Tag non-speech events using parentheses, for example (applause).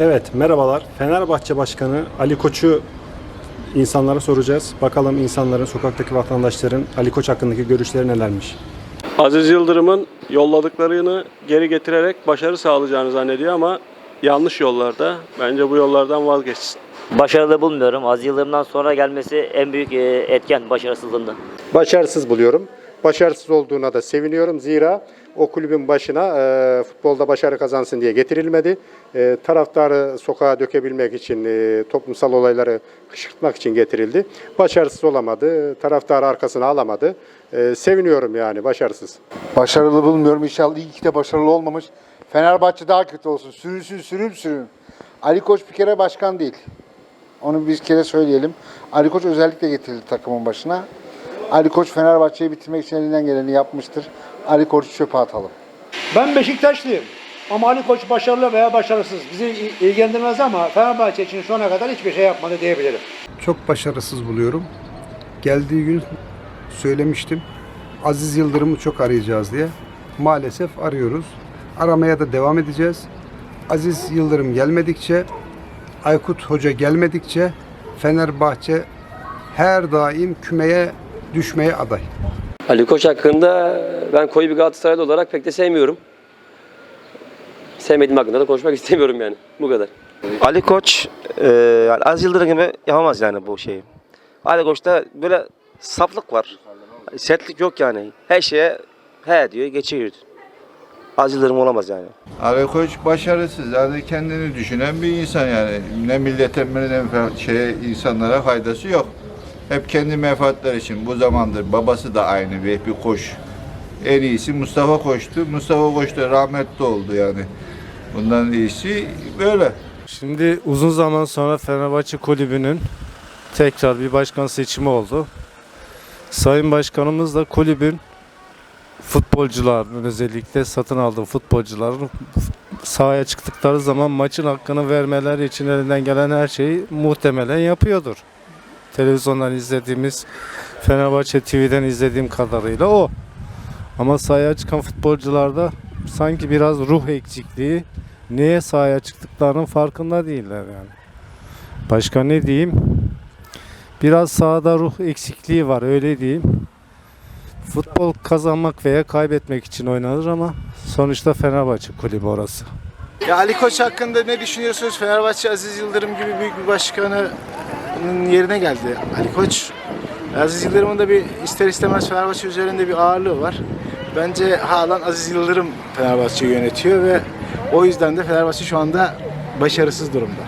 Evet, merhabalar. Fenerbahçe Başkanı Ali Koç'u insanlara soracağız. Bakalım insanların, sokaktaki vatandaşların Ali Koç hakkındaki görüşleri nelermiş? Aziz Yıldırım'ın yolladıklarını geri getirerek başarı sağlayacağını zannediyor ama yanlış yollarda. Bence bu yollardan vazgeçsin. Başarılı bulmuyorum. Az Yıldırım'dan sonra gelmesi en büyük e, etken başarısızlığında. başarısız buluyorum. Başarısız olduğuna da seviniyorum. Zira o kulübün başına e, futbolda başarı kazansın diye getirilmedi. E, taraftarı sokağa dökebilmek için, e, toplumsal olayları kışkırtmak için getirildi. Başarısız olamadı. Taraftarı arkasına alamadı. E, seviniyorum yani başarısız. Başarılı bulmuyorum. İnşallah iyi ki de başarılı olmamış. Fenerbahçe daha kötü olsun. Sürünsün, sürün, sürün. Ali Koç bir kere başkan değil. Onu bir kere söyleyelim. Ali Koç özellikle getirildi takımın başına. Ali Koç Fenerbahçe'yi bitirmek için elinden geleni yapmıştır. Ali Koç'u çöpe atalım. Ben Beşiktaşlıyım. Ama Ali Koç başarılı veya başarısız bizi il- ilgilendirmez ama Fenerbahçe için şu ana kadar hiçbir şey yapmadı diyebilirim. çok başarısız buluyorum. Geldiği gün söylemiştim. Aziz Yıldırım'ı çok arayacağız diye. Maalesef arıyoruz. Aramaya da devam edeceğiz. Aziz Yıldırım gelmedikçe, Aykut Hoca gelmedikçe Fenerbahçe her daim kümeye düşmeye aday. Ali Koç hakkında ben koyu bir Galatasaraylı olarak pek de sevmiyorum. Sevmediğim hakkında da konuşmak (laughs) istemiyorum yani. Bu kadar. Ali Koç e, yani Az Yıldırım gibi yapamaz yani bu şeyi. Ali Koç'ta böyle saflık var. Sertlik yok yani. Her şeye he diyor geçiyor. Az Yıldırım olamaz yani. Ali Koç başarısız. Yani kendini düşünen bir insan yani. Ne millete ne şeye, insanlara faydası yok. Hep kendi menfaatleri için. Bu zamandır babası da aynı Vehbi Koç. En iyisi Mustafa Koç'tu. Mustafa Koç da rahmetli oldu yani. Bundan iyisi böyle. Şimdi uzun zaman sonra Fenerbahçe Kulübü'nün tekrar bir başkan seçimi oldu. Sayın Başkanımız da kulübün futbolcuların özellikle satın aldığı futbolcuların sahaya çıktıkları zaman maçın hakkını vermeleri için elinden gelen her şeyi muhtemelen yapıyordur. Televizyondan izlediğimiz Fenerbahçe TV'den izlediğim kadarıyla o. Ama sahaya çıkan futbolcularda sanki biraz ruh eksikliği, neye sahaya çıktıklarının farkında değiller yani. Başka ne diyeyim? Biraz sahada ruh eksikliği var öyle diyeyim. Futbol kazanmak veya kaybetmek için oynanır ama sonuçta Fenerbahçe kulübü orası. Ya Ali Koç hakkında ne düşünüyorsunuz? Fenerbahçe Aziz Yıldırım gibi büyük bir başkanın yerine geldi Ali Koç. Aziz Yıldırım'ın da bir ister istemez Fenerbahçe üzerinde bir ağırlığı var. Bence halen Aziz Yıldırım Fenerbahçe'yi yönetiyor ve o yüzden de Fenerbahçe şu anda başarısız durumda.